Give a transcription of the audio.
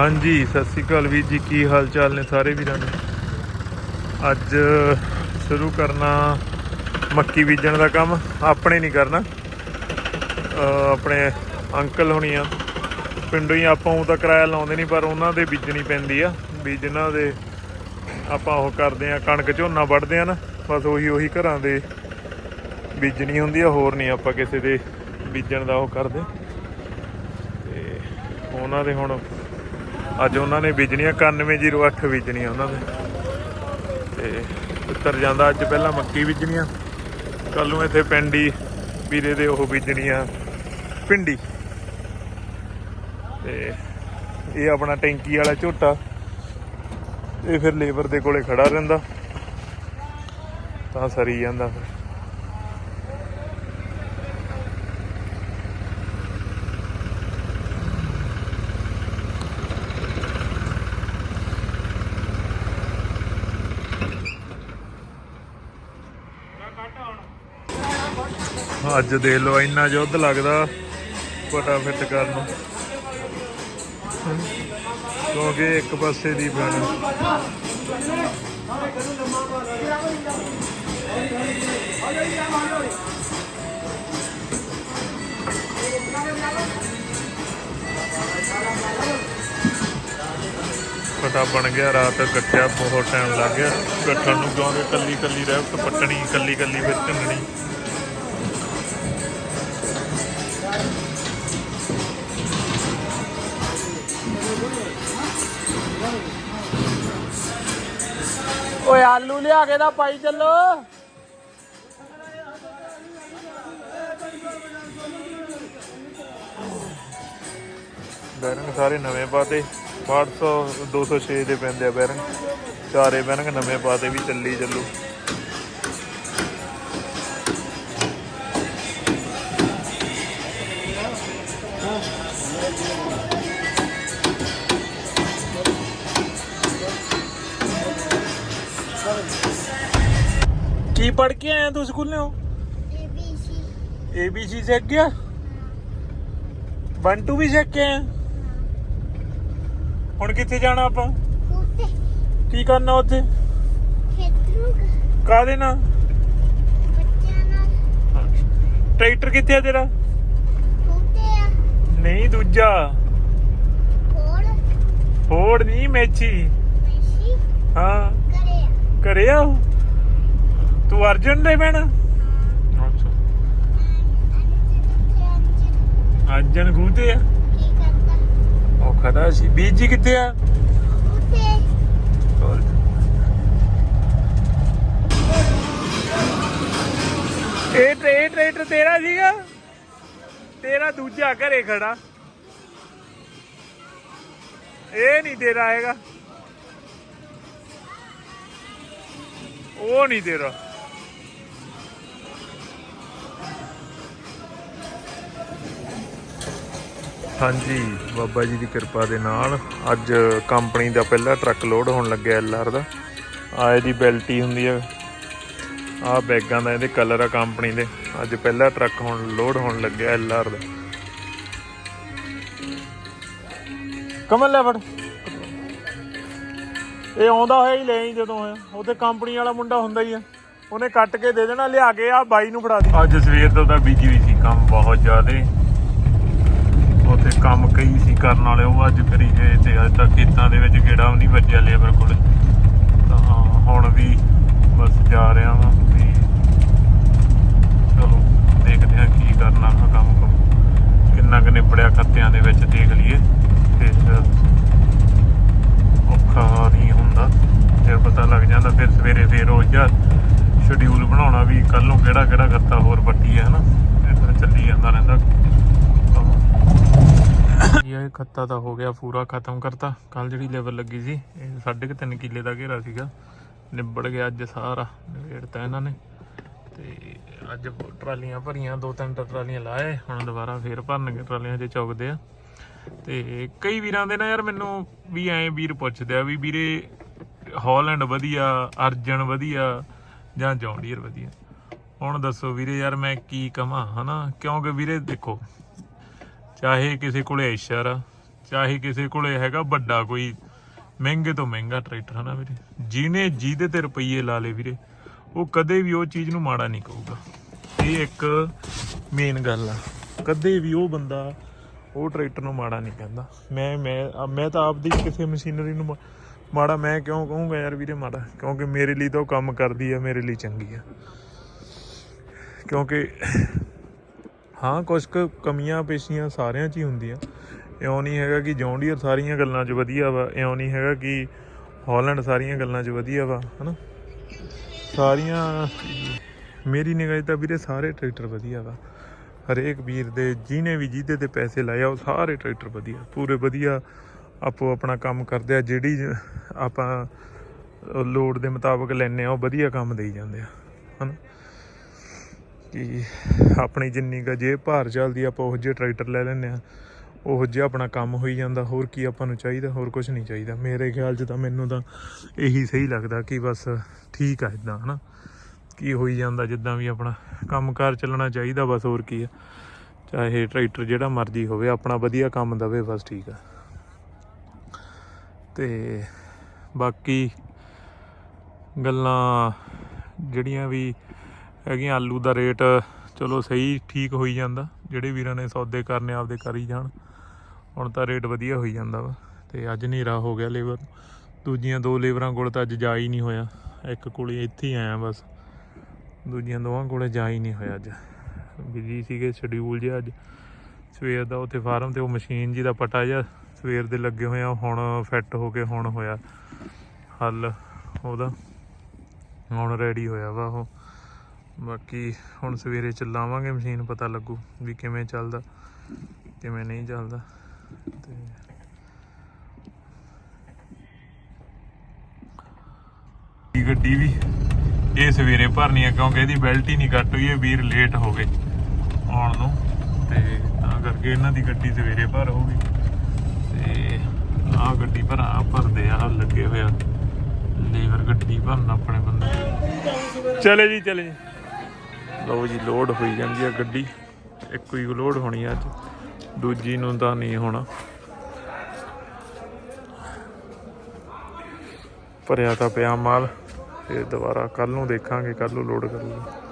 ਹਾਂਜੀ, ਸਤਿ ਸ੍ਰੀ ਅਕਾਲ ਵੀਰ ਜੀ, ਕੀ ਹਾਲ ਚਾਲ ਨੇ ਸਾਰੇ ਵੀਰਾਂ ਦੇ? ਅੱਜ ਸ਼ੁਰੂ ਕਰਨਾ ਮੱਕੀ ਬੀਜਣ ਦਾ ਕੰਮ, ਆਪਣੇ ਨਹੀਂ ਕਰਨਾ। ਆਪਣੇ ਅੰਕਲ ਹੋਣੀ ਆ ਪਿੰਡੋਂ ਹੀ ਆਪਾਂ ਉਹ ਤਾਂ ਕਿਰਾਇਆ ਲਾਉਂਦੇ ਨਹੀਂ, ਪਰ ਉਹਨਾਂ ਦੇ ਬੀਜਣੀ ਪੈਂਦੀ ਆ। ਵੀ ਜਿਨ੍ਹਾਂ ਦੇ ਆਪਾਂ ਉਹ ਕਰਦੇ ਆ, ਕਣਕ ਝੋਨਾ ਵੱਢਦੇ ਆ ਨਾ, ਬਸ ਉਹੀ ਉਹੀ ਘਰਾਂ ਦੇ ਬੀਜਣੀ ਹੁੰਦੀ ਆ, ਹੋਰ ਨਹੀਂ ਆਪਾਂ ਕਿਸੇ ਦੇ ਬੀਜਣ ਦਾ ਉਹ ਕਰਦੇ। ਤੇ ਉਹਨਾਂ ਦੇ ਹੁਣ ਅੱਜ ਉਹਨਾਂ ਨੇ ਬੀਜਣੀਆਂ 9108 ਬੀਜਣੀਆਂ ਉਹਨਾਂ ਦੇ। ਤੇ ਉੱਤਰ ਜਾਂਦਾ, ਅੱਜ ਪਹਿਲਾਂ ਮੱਕੀ ਬੀਜਣੀਆਂ ਕੱਲ ਨੂੰ ਇੱਥੇ ਪਿੰਡੀ ਵੀਰੇ ਦੇ ਉਹ ਬੀਜਣੀਆਂ, ਪਿੰਡੀ। ਤੇ ਇਹ ਆਪਣਾ ਟੈਂਕੀ ਵਾਲਾ ਝੋਟਾ, ਇਹ ਫਿਰ ਲੇਬਰ ਦੇ ਕੋਲੇ ਖੜਾ ਰਹਿੰਦਾ, ਤਾਂ ਸਰੀ ਜਾਂਦਾ ਫਿਰ। ਅੱਜ ਦੇ ਲੋ ਇੰਨਾ ਯੁੱਧ ਲੱਗਦਾ ਫਟਾਫਟ ਕਰਨ ਨੂੰ। ਕਿਉਂਕਿ ਇੱਕ ਪਾਸੇ ਦੀ ਬਣ। ਫਟਾ ਬਣ ਗਿਆ, ਰਾਤ ਕੱਟਿਆ, ਬਹੁਤ ਟਾਈਮ ਲੱਗ ਗਿਆ। ਕੱਟਣ ਨੂੰ ਕਿਉਂਕਿ ਕੱਲੀ ਕੱਲੀ ਰਹਿ ਪੱਟਣੀ ਕੱਲੀ ਕੱਲੀ ਫਿਰ ਢੰਗਣੀ। ਓਏ ਆਲੂ ਲਿਆ ਕੇ ਦਾ ਪਾਈ ਚੱਲੋ। ਬੈਰੰਗ ਸਾਰੇ ਨਵੇਂ ਪਾਤੇ। 800 206 ਦੇ ਪੈਂਦੇ ਆ ਬੈਰੰਗ। ਚਾਰੇ ਬੈਰੰਗ ਨਵੇਂ ਪਾਤੇ ਵੀ ਚੱਲੀ ਚੱਲੂ। ਕੀ ਪੜ ਕੇ ਆਇਆ ਤੂੰ ਸਕੂਲੋਂ ABC ABC ਸਿੱਖ ਗਿਆ? 1 2 ਵੀ ਸਿੱਖ ਆਇਆ ਹੁਣ ਕਿੱਥੇ ਜਾਣਾ ਆਪਾਂ? ਕੀ ਕਰਨਾ ਉੱਥੇ? ਖੇਤਰੂ ਕਾਹਦੇ ਨਾਲ? ਟਰੈਕਟਰ ਕਿੱਥੇ ਆ ਤੇਰਾ? ਆ। ਨਹੀਂ ਦੂਜਾ। ਕੋਲ ਫੋੜ ਨਹੀਂ ਮੈਚੀ ਮੈਸੀ ਹਾਂ। ਆ। ਘਰੇ ਆ ਉਹ? ਤੂੰ ਅਰਜਨ ਦੇ ਭੈਣ? ਅਰਜਨ ਗੂਤੇ ਆ? ਉਹ ਖੜਾ ਸੀ। ਬੀਜੀ ਕਿੱਥੇ ਆ? ਇਹ ਟਰੇ- ਇਹ ਟਰੈਕਟਰ ਤੇਰਾ ਸੀਗਾ? ਤੇਰਾ ਦੂਜਾ ਘਰੇ ਖੜਾ। ਇਹ ਨਹੀਂ ਤੇਰਾ ਹੈਗਾ। ਉਹ ਨਹੀਂ ਤੇਰਾ। ਹਾਂਜੀ, ਬਾਬਾ ਜੀ ਦੀ ਕਿਰਪਾ ਦੇ ਨਾਲ ਅੱਜ ਕੰਪਨੀ ਦਾ ਪਹਿਲਾ ਟਰੱਕ ਲੋਡ ਹੋਣ ਲੱਗਿਆ ਐਲਆਰ ਦਾ। ਆ ਇਹਦੀ ਬੈਲਟੀ ਹੁੰਦੀ ਆ ਆ ਬੈਗਾਂ ਦਾ ਇਹਦੇ ਕਲਰ ਆ ਕੰਪਨੀ ਦੇ। ਅੱਜ ਪਹਿਲਾ ਟਰੱਕ ਹੁਣ, ਲੋਡ ਹੋਣ ਲੱਗਿਆ ਐਲਆਰ ਦਾ। ਕਮਲ ਲੈ ਫੜ। ਇਹ ਆਉਂਦਾ ਹੋਇਆ ਹੀ ਲੈ ਆਈ ਜਦੋਂ ਹੋਇਆ। ਉਹਦੇ ਕੰਪਨੀ ਵਾਲਾ ਮੁੰਡਾ ਹੁੰਦਾ ਹੀ ਆ। ਉਹਨੇ ਕੱਟ ਕੇ ਦੇ ਦੇਣਾ, ਲਿਆ ਕੇ ਆ ਬਾਈ ਨੂੰ ਫੜਾ ਦੇ। ਅੱਜ ਸਵੇਰ ਤੋਂ ਤਾਂ ਬੀਜੀ ਵੀ ਸੀ, ਕੰਮ ਬਹੁਤ ਜ਼ਿਆਦਾ। ਉੱਥੇ ਕੰਮ ਕਈ ਸੀ ਕਰਨ ਵਾਲੇ, ਉਹ ਅੱਜ ਕਰੀ ਗਏ ਤੇ ਅੱਜ ਤੱਕ ਖੇਤਾਂ ਦੇ ਵਿੱਚ ਗੇੜਾ ਨਹੀਂ ਵੱਜਿਆ ਲੇਬਰ ਕੋਲ। ਤਾਂ ਹੁਣ ਵੀ ਬਸ ਜਾ ਰਿਹਾ ਵਾਂ ਵੀ ਚਲੋ ਦੇਖਦੇ ਹਾਂ ਕੀ ਕਰਨਾ ਹੈ ਕੰਮ ਕੰਮ। ਕਿੰਨਾ ਕੁ ਨਿਬੜਿਆ ਖੱਤਿਆਂ ਦੇ ਵਿੱਚ ਦੇਖ ਲਈਏ। ਫਿਰ ਔਖਾ ਨਹੀਂ ਹੁੰਦਾ। ਫਿਰ ਪਤਾ ਲੱਗ ਜਾਂਦਾ, ਫਿਰ ਸਵੇਰੇ ਫੇਰ ਉਹ ਜਿਹਾ ਸ਼ਡਿਊਲ ਬਣਾਉਣਾ ਵੀ ਕੱਲ ਨੂੰ ਕਿਹੜਾ ਕਿਹੜਾ ਖੱਤਾ ਹੋਰ ਵੱਡੀ ਹੈ, ਹਨਾ? ਇਦਾਂ ਚੱਲੀ ਜਾਂਦਾ ਰਹਿੰਦਾ। ਇਹ ਖੱਤਾ ਤਾਂ ਹੋ ਗਿਆ ਪੂਰਾ, ਖਤਮ ਕਰਤਾ। ਕੱਲ ਜਿਹੜੀ ਲੈਵਲ ਲੱਗੀ ਸੀ, ਇਹ ਸਾਢੇ ਕੁ ਤਿੰਨ ਕਿੱਲੇ ਦਾ ਘੇਰਾ ਸੀਗਾ। ਨਿਬੜ ਗਿਆ ਅੱਜ ਸਾਰਾ, ਨਿਬੇੜਤਾ ਇਹਨਾਂ ਨੇ। ਤੇ ਅੱਜ ਟਰਾਲੀਆਂ ਭਰੀਆਂ, ਦੋ ਤਿੰਨ ਟਰਾਲੀਆਂ ਲਾਏ, ਹੁਣ ਦੁਬਾਰਾ ਫੇਰ ਭਰਨਗੇ ਟਰਾਲੀਆਂ ਜੇ ਚੌਕਦੇ ਆ। ਤੇ ਕਈ ਵੀਰਾਂ ਦੇ ਨਾ ਯਾਰ ਮੈਨੂੰ ਵੀ ਐਂ ਵੀਰ ਪੁੱਛਦੇ ਆ ਵੀ ਵੀਰੇ ਹਾਲੈਂਡ ਵਧੀਆ, ਅਰਜਨ ਵਧੀਆ, ਜਾਂ ਜੌਂਡੀਅਰ ਵਧੀਆ? ਹੁਣ ਦੱਸੋ ਵੀਰੇ ਯਾਰ ਮੈਂ ਕੀ ਕਹਾਂ ਹਨਾ? ਕਿਉਂਕਿ ਵੀਰੇ ਦੇਖੋ ਚਾਹੇ ਕਿਸੇ ਕੋਲੇ ਐਸ਼ਰ ਆ, ਚਾਹੇ ਕਿਸੇ ਕੋਲੇ ਹੈਗਾ ਵੱਡਾ ਕੋਈ, ਮਹਿੰਗੇ ਤੋਂ ਮਹਿੰਗਾ ਟਰੈਕਟਰ ਹਨਾ ਵੀਰੇ। ਜਿਹਨੇ ਜਿਹਦੇ ਤੇ ਰੁਪਈਏ ਲਾ ਲੇ ਵੀਰੇ, ਉਹ ਕਦੇ ਵੀ ਉਹ ਚੀਜ਼ ਨੂੰ ਮਾੜਾ ਨਹੀਂ ਕਹੂਗਾ। ਇਹ ਇੱਕ ਮੇਨ ਗੱਲ ਆ। ਕਦੇ ਵੀ ਉਹ ਬੰਦਾ ਉਹ ਟਰੈਕਟਰ ਨੂੰ ਮਾੜਾ ਨਹੀਂ ਕਹਿੰਦਾ। ਮੈਂ ਮੈਂ ਮੈਂ ਤਾਂ ਆਪਦੀ ਕਿਸੇ ਮਸ਼ੀਨਰੀ ਨੂੰ ਮਾੜਾ ਮੈਂ ਕਿਉਂ ਕਹੂੰਗਾ ਯਾਰ ਵੀਰੇ ਮਾੜਾ? ਕਿਉਂਕਿ ਮੇਰੇ ਲਈ ਤਾਂ ਉਹ ਕੰਮ ਕਰਦੀ ਆ, ਮੇਰੇ ਲਈ ਚੰਗੀ ਆ। ਕਿਉਂਕਿ ਹਾਂ ਕੁਝ ਕੁ ਕਮੀਆਂ ਪੇਸ਼ੀਆਂ ਸਾਰਿਆਂ 'ਚ ਹੀ ਹੁੰਦੀਆਂ। ਇਉਂ ਨਹੀਂ ਹੈਗਾ ਕਿ ਜੌਂਡੀਅਰ ਸਾਰੀਆਂ ਗੱਲਾਂ 'ਚ ਵਧੀਆ ਵਾ, ਇਉਂ ਨਹੀਂ ਹੈਗਾ ਕਿ ਹਾਲੈਂਡ ਸਾਰੀਆਂ ਗੱਲਾਂ 'ਚ ਵਧੀਆ ਵਾ, ਹਨਾ? ਸਾਰੀਆਂ, ਮੇਰੀ ਨਿਗਾਹ ਤਾਂ ਵੀਰੇ ਸਾਰੇ ਟਰੈਕਟਰ ਵਧੀਆ ਵਾ। ਹਰੇਕ ਵੀਰ ਦੇ, ਜਿਹਨੇ ਵੀ ਜਿਹਦੇ ਤੇ ਪੈਸੇ ਲਾਏ ਆ, ਉਹ ਸਾਰੇ ਟਰੈਕਟਰ ਵਧੀਆ, ਪੂਰੇ ਵਧੀਆ ਆਪੋ ਆਪਣਾ ਕੰਮ ਕਰਦੇ ਆ, ਜਿਹੜੀ ਆਪਾਂ ਲੋਡ ਦੇ ਮੁਤਾਬਕ ਲੈਨੇ ਆ, ਉਹ ਵਧੀਆ ਕੰਮ ਦੇਈ ਜਾਂਦੇ ਆ, ਹਨਾ? ਕਿ ਆਪਣੀ ਜਿੰਨੀ ਕੁ ਜੇ ਭਾਰ ਚੱਲਦੀ ਆਪਾਂ ਉਹ ਜਿਹੇ ਟਰੈਕਟਰ ਲੈ ਲੈਨੇ ਆ। ਉਹ ਜਿਹਾ ਆਪਣਾ ਕੰਮ ਹੋਈ ਜਾਂਦਾ, ਹੋਰ ਕੀ ਆਪਾਂ ਨੂੰ ਚਾਹੀਦਾ, ਹੋਰ ਕੁਝ ਨਹੀਂ ਚਾਹੀਦਾ। ਮੇਰੇ ਖਿਆਲ 'ਚ ਤਾਂ ਮੈਨੂੰ ਤਾਂ ਇਹੀ ਸਹੀ ਲੱਗਦਾ ਕਿ ਬਸ ਠੀਕ ਆ ਇਦਾਂ ਹਨਾ? ਕੀ ਹੋਈ ਜਾਂਦਾ ਜਿੱਦਾਂ ਵੀ ਆਪਣਾ ਕੰਮਕਾਰ ਚੱਲਣਾ ਚਾਹੀਦਾ, ਬਸ ਹੋਰ ਕੀ ਆ। ਚਾਹੇ ਟਰੈਕਟਰ ਜਿਹੜਾ ਮਰਜ਼ੀ ਹੋਵੇ, ਆਪਣਾ ਵਧੀਆ ਕੰਮ ਦਵੇ, ਬਸ ਠੀਕ ਆ। ਤੇ ਬਾਕੀ ਗੱਲਾਂ ਜਿਹੜੀਆਂ ਵੀ ਹੈਗੀਆਂ ਆਲੂ ਦਾ ਰੇਟ, ਚਲੋ ਸਹੀ ਠੀਕ ਹੋਈ ਜਾਂਦਾ, ਜਿਹੜੇ ਵੀਰਾਂ ਨੇ ਸੌਦੇ ਕਰਨੇ ਆਪਦੇ ਕਰ ਹੀ ਜਾਣ। ਹੁਣ ਤਾਂ ਰੇਟ ਵਧੀਆ ਹੋਈ ਜਾਂਦਾ ਵਾ, ਤੇ ਅੱਜ ਹਨੇਰਾ ਹੋ ਗਿਆ ਲੇਬਰ ਦੂਜੀਆਂ ਦੋ ਲੇਬਰਾਂ ਕੋਲ ਤਾਂ ਅੱਜ ਜਾ ਹੀ ਨਹੀਂ ਹੋਇਆ, ਇੱਕ ਕੋਲੇ ਇੱਥੇ ਹੀ ਆਇਆ ਬਸ। ਦੂਜੀਆਂ ਦੋਵਾਂ ਕੋਲੇ ਜਾ ਹੀ ਨਹੀਂ ਹੋਇਆ ਅੱਜ। ਬਿਜ਼ੀ ਸੀਗੇ ਸ਼ਡਿਊਲ ਜਿਹਾ ਅੱਜ। ਸਵੇਰ ਦਾ ਉੱਥੇ ਫਾਰਮ ਤੇ ਉਹ ਮਸ਼ੀਨ ਜੀ ਦਾ ਪਟਾ ਜਿਹਾ, ਸਵੇਰ ਦੇ ਲੱਗੇ ਹੋਏ ਆ ਹੁਣ ਫਿੱਟ ਹੋ ਕੇ ਹੁਣ ਹੋਇਆ। ਹੱਲ ਉਹਦਾ, ਹੁਣ ਰੈਡੀ ਹੋਇਆ ਵਾ ਉਹ। ਬਾਕੀ ਹੁਣ ਸਵੇਰੇ ਚਲਾਵਾਂਗੇ, ਮਸ਼ੀਨ ਪਤਾ ਲੱਗੂ ਵੀ ਕਿਵੇਂ ਚੱਲਦਾ, ਕਿਵੇਂ ਨਹੀਂ ਚੱਲਦਾ, ਤੇ ਇਹ ਗੱਡੀ ਵੀ ਇਹ ਸਵੇਰੇ ਭਰਨੀ ਹੈ ਕਿਉਂਕਿ ਇਹਦੀ ਬੈਲਟ ਹੀ ਨਹੀਂ ਕੱਟ ਹੋਈ, ਇਹ ਵੀਰ ਲੇਟ ਹੋ ਗਏ ਆਉਣ ਨੂੰ, ਤੇ ਤਾਂ ਕਰਕੇ ਇਹਨਾਂ ਦੀ ਗੱਡੀ ਸਵੇਰੇ ਭਰ ਹੋਊਗੀ। ਤੇ ਆਹ ਗੱਡੀ ਭਰਾ ਭਰਦੇ ਆ ਆਹ ਲੱਗੇ ਹੋਇਆ ਲੇਬਰ ਗੱਡੀ ਭਰਨ ਆਪਣੇ ਬੰਦੇ। ਚਲੇ ਜੀ ਚਲੇ ਜੀ। ਲਓ ਜੀ, ਲੋਡ ਹੋਈ ਜਾਂਦੀ ਆ ਗੱਡੀ। ਇੱਕੋ ਹੀ ਲੋਡ ਹੋਣੀ ਆ ਅੱਜ। ਦੂਜੀ ਨੂੰ ਤਾਂ ਨਹੀਂ ਹੋਣਾ। ਭਰਿਆ ਤਾਂ ਪਿਆ ਮਾਲ। ਫਿਰ ਦੁਬਾਰਾ ਕੱਲ ਨੂੰ ਦੇਖਾਂਗੇ ਕੱਲ ਨੂੰ ਲੋਡ ਕਰੂਗਾ।